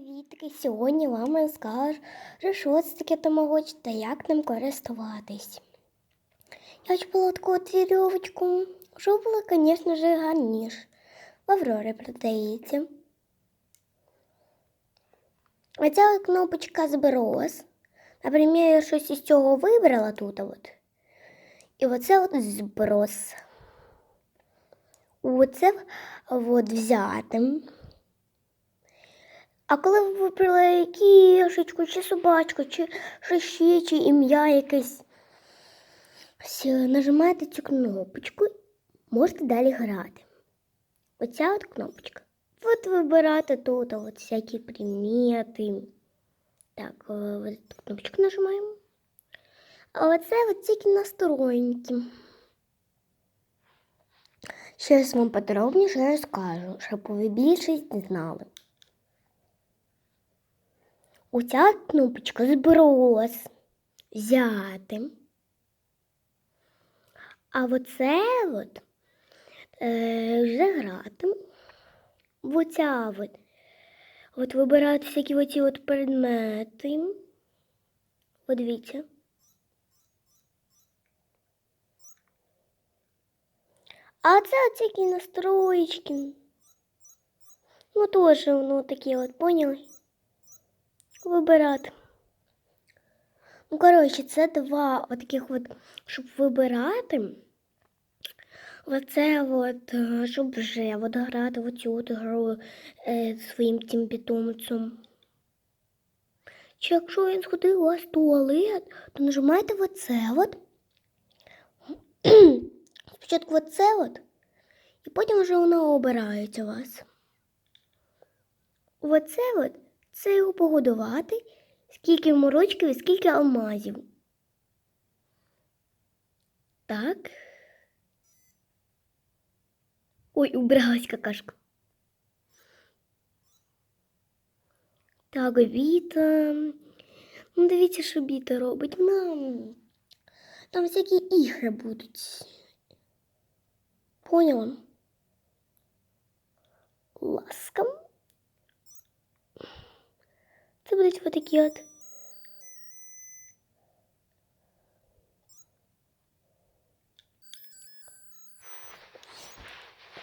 Привітки! Сьогодні вам розкажу, що це таке тамагочі та як ним користуватись. Я чіпала таку от вірьовочку, що було, звісно ж, гарніш. В Аврорі продається. Оця от кнопочка зброс. Наприклад, я щось із цього вибрала тут. От. І оце от зброс. Оце от взяти. А коли ви вибрали кішечку, чи собачку, чи ще, чи ім'я якесь, е, нажимаєте цю кнопочку, можете далі грати. Оця от кнопочка. От вибирати тут от всякі примети. Так, е, ось кнопочку нажимаємо. А оце от тільки настроєнки. Зараз вам подробніше розкажу, щоб ви більшість знали. Оця кнопочка зброс взяти. А оце от е, грати. Оця от. От вибирати всякі оці от предмети. От дивіться. А це от всякі настроєчки. Ну, теж воно такі от, поняли? Вибирати. Ну, коротше, це два от таких от, щоб вибирати. Оце от, е, щоб вже от грати в цю от гру е, своїм цим питомцем. Чи якщо він сходив у вас в туалет, то нажимайте оце от. Спочатку оце от, і потім вже воно обирається у вас. Оце от це його погодувати, скільки йому рочків і скільки алмазів. Так. Ой, убралась какашка. Так, Віта. Ну, дивіться, що Біта робить. Вона... Там всякі ігри будуть. Поняла? Ласком. Це будуть отакі от.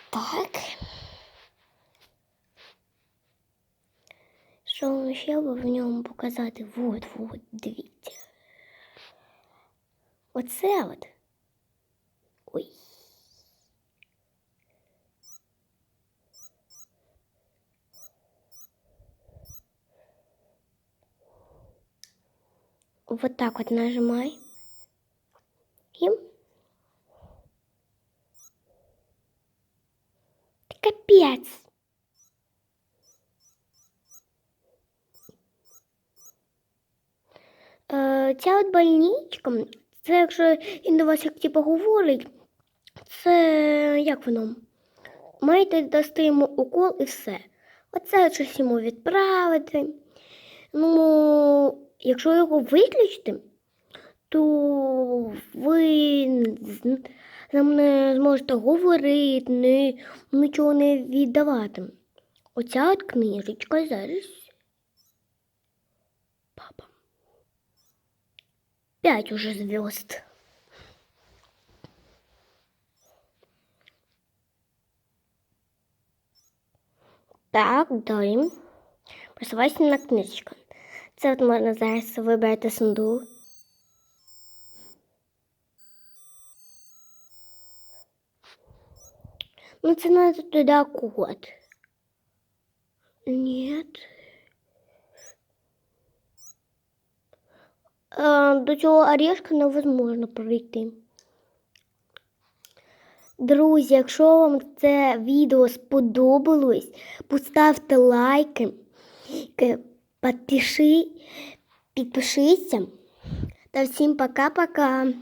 Так. Що вам ще би в ньому показати? Вот, вот, дивіться. Оце от. Ой. Вот так вот нажимай. И капец. Е, Ця от больничка, це якщо він до вас як типу говорить, це як воно? Маєте дасти йому укол і все. Оце щось йому відправити. Ну, якщо його виключити, то ви нам не зможете говорити, не, нічого не віддавати. Оця от книжечка зараз. Папа. П'ять уже звезд. Так, далі. Просувайся на книжечку. Це от можна зараз вибрати сундук. Ну, це надо туди код. Нет. До цього орешка невозможно пройти. Друзі, якщо вам це відео сподобалось, поставте лайки, підпиши, підпишіться. Та всім пока-пока.